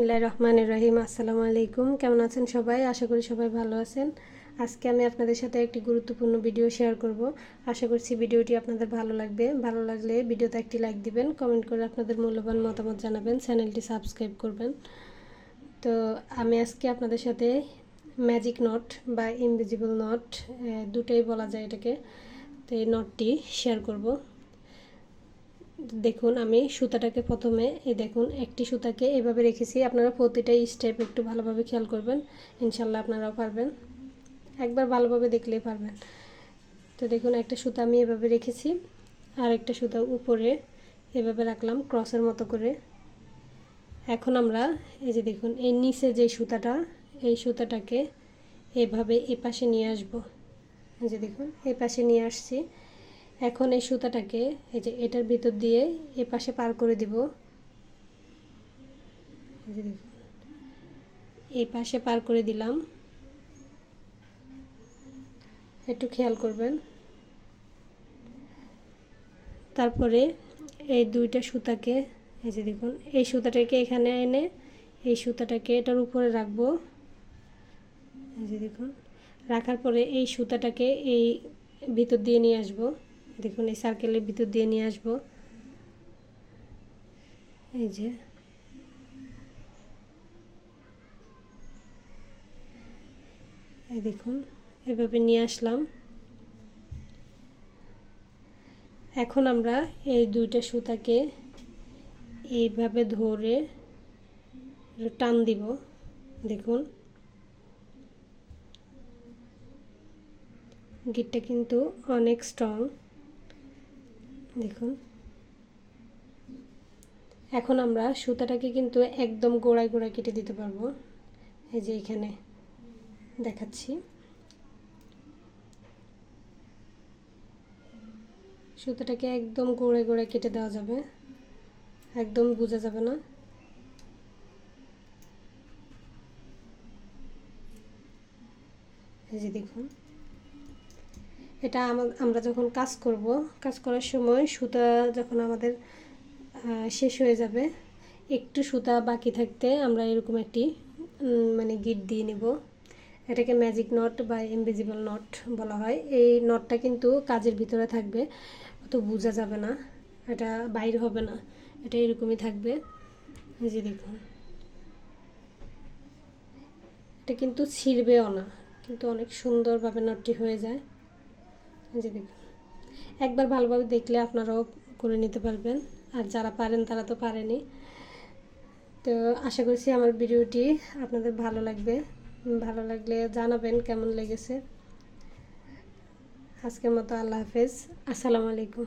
বিসমিল্লাহ রহমান রহিম। আসসালামু আলাইকুম। কেমন আছেন সবাই? আশা করি সবাই ভালো আছেন। আজকে আমি আপনাদের সাথে একটি গুরুত্বপূর্ণ ভিডিও শেয়ার করব। আশা করছি ভিডিওটি আপনাদের ভালো লাগবে। ভালো লাগলে ভিডিওতে একটি লাইক দিবেন, কমেন্ট করে আপনাদের মূল্যবান মতামত জানাবেন, চ্যানেলটি সাবস্ক্রাইব করবেন। তো আমি আজকে আপনাদের সাথে ম্যাজিক নট বা ইনভিজিবল নট দুটোই বলা যায় এটাকে। তো এই নটটি শেয়ার করব। দেখুন, আমি সুতাটাকে প্রথমে, এই দেখুন, একটি সুতাকে এভাবে রেখেছি। আপনারা প্রতিটা স্টেপ একটু ভালোভাবে খেয়াল করবেন। ইনশাল্লাহ আপনারাও পারবেন। একবার ভালোভাবে দেখলেই পারবেন। তো দেখুন, একটা সুতা আমি এভাবে রেখেছি। আর একটা সুতা উপরে এভাবে রাখলাম ক্রসের মতো করে। এখন আমরা, এই যে দেখুন, এই নিচে যে সুতাটা, এই সুতাটাকে এভাবে এ পাশে নিয়ে আসব। এই যে দেখুন এ পাশে নিয়ে আসছি। এখন এই সুতাটাকে এই যে এটার ভিতর দিয়ে এ পাশে পার করে দিব। এই পাশে পার করে দিলাম। একটু খেয়াল করবেন। তারপরে এই দুইটা সুতাকে, এই যে দেখুন, এই সুতাটাকে এখানে এনে এই সুতাটাকে এটার উপরে রাখব। এই যে দেখুন, রাখার পরে এই সুতাটাকে এই ভিতর দিয়ে নিয়ে আসব। দেখুন, এই সার্কেলের ভিতর দিয়ে নিয়ে আসব। এই যে। এই দেখুন, এভাবে নিয়ে আসলাম। এখন আমরা এই দুইটা সুতাকে এইভাবে ধরে টান দিব। দেখুন। গিটটা কিন্তু অনেক স্ট্রং দেখুন। এখন আমরা সুতাটাকে কিন্তু একদম গোড়ায় গোড়ায় কেটে দিতে পারব। এই যে এখানে দেখাচ্ছি। সুতাটাকে একদম গোড়ায় গোড়ায় কেটে দেওয়া যাবে। একদম বোঝা যাবে না। এই যে দেখুন। এটা আমরা যখন কাজ করব, কাজ করার সময় সুতা যখন আমাদের শেষ হয়ে যাবে, একটু সুতা বাকি থাকতে আমরা এরকম একটি মানে গিট দিয়ে নেব। এটাকে ম্যাজিক নট বা ইনভিজিবল নট বলা হয়। এই নটটা কিন্তু কাজের ভিতরে থাকবে, অত বোঝা যাবে না, এটা বাইর হবে না, এটা এরকমই থাকবে। যে দেখুন। এটা কিন্তু ছিঁড়বেও না, কিন্তু অনেক সুন্দরভাবে নটটি হয়ে যায়। একবার ভালোভাবে দেখলে আপনারাও করে নিতে পারবেন। আর যারা পারেন, তারা তো পারেনি। তো আশা করছি আমার ভিডিওটি আপনাদের ভালো লাগবে। ভালো লাগলে জানাবেন কেমন লেগেছে। আজকের মতো আল্লাহ হাফেজ। আসসালামু আলাইকুম।